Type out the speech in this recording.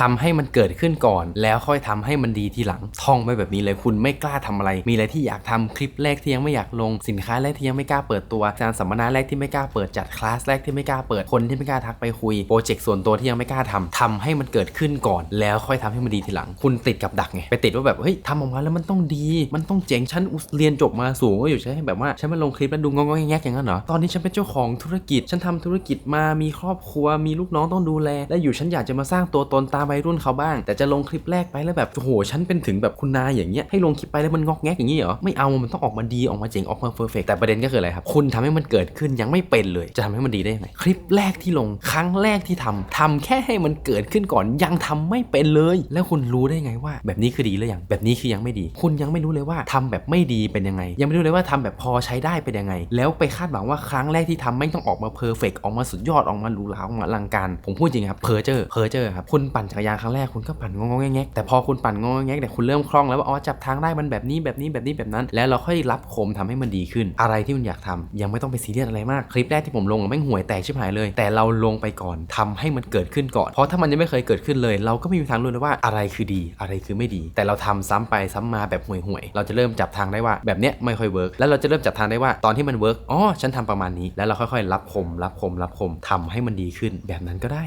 ทำให้มันเกิดขึ้นก่อน แล้วค่อยทำให้มันดีทีหลังท่องไว้แบบนี้เลยคุณไม่กล้าทำอะไร มีอะไรที่อยากทำคลิปแรกที่ยังไม่อยากลงสินค้าแรกที่ยังไม่กล้าเปิดตัวการสัมมนาแรกที่ไม่กล้าเปิดจัดคลาสแรกที่ไม่กล้าเปิดคนที่ไม่กล้าทักไปคุยโปรเจกต์ส่วนตัวที่ยังไม่กล้าทำทำให้มันเกิดขึ้นก่อน แล้วค่อยทำให้มันดีทีหลัง คุณติดกับดักไงไปติดว่าแบบเฮ้ยทำออกมาแล้วมันต้องดี มันต้องเจ๋งฉันอุตเรียนจบมาสูงก็อยู่ใช่แบบว่าฉันมาลงคลิปแล้วดูงงๆแงกอย่างนั้นเหรอตอนนี้ฉันเป็นเจ้าของธุรกิจ ฉันทำธุรกิจมามีครอบครัวมีลูกน้องต้องดูแล และอยู่ฉันอยากจะมาสร้างตัวตนตามวัยรุ่นเขาบ้าง แต่จะลงคลิปแรกไปแล้วแบบโอ้โหฉันเป็นถึงแบบคุณนายอย่างเงี้ยให้ลงคลิปไปแล้วมันงอกแงกอย่างนี้เหรอไม่เอามันต้องออกมาดีออกมาเจ๋งออกมาเพอร์เฟกแต่ประเด็นก็คืออะไรครับคุณทำให้มันเกิดขึ้นยังไม่เป็นเลย จะทำให้มันดีได้ยังไงคลิปแรกที่ลงครั้งแรกที่ทำทำแค่ให้มันเกิดขึ้นก่อนยังทำไม่เป็นเลย แล้วคุณรู้ได้ไงว่า แบบนี้คือดีหรือยังแบบนี้คือยังไม่ดี คุณยังไม่รู้เลยว่าทำแบบไม่ดีเป็นยังไง ยังไม่รู้เลยว่าทำแบบพอใช้ได้เป็นยังไง แล้วไปคาดหวังว่าครั้งแรกที่ทำไม่ต้องออกมาเพอร์เฟกออกมาสุดยอดออกมาหรูหราออกมาอลังการ ผมพูดจริงครับเพอเจอร์เพอเจอร์ครับคุณปั่นจักรยานครั้งแรกคุณก็ปั่นงงๆแงกแต่พอคุณปั่นงงๆแงกแต่คุณเริ่มคล่องแล้วว่าอ๋อจับทางได้มันแบบนี้แบบนี้แบบนี้แบบนั้น แล้วเราค่อยรับคมทำให้มันดีขึ้น อะไรที่คุณอยากทำยังไม่ต้องไปซีเรียสอะไรมากคลิปแรกที่ผมลงแม่งห่วยแตกชิบหายเลย แต่เราลงไปก่อนทำให้มันเกิดขึ้นก่อน เพราะถ้ามันยังไม่เคยเกิดขึ้นเลย เราก็ไม่มีทางรู้เลยว่าอะไรคือดีอะไรคือไม่ดี แต่เราทำซ้ำไปซ้ำมาแบบห่วยๆเราจะเริ่มจับทางได้ว่าแบบเนี้ยไม่ค่อยเวิร์กแล้วเราจะเริ่มจับทางได้ว่าตอนที่มันเวิร์กอ๋อฉันทำประมาณนี้แล้วเราค่อยๆ รับคมรับคมรับคมทำให้มันดีขึ้นแบบนั้นก็ได้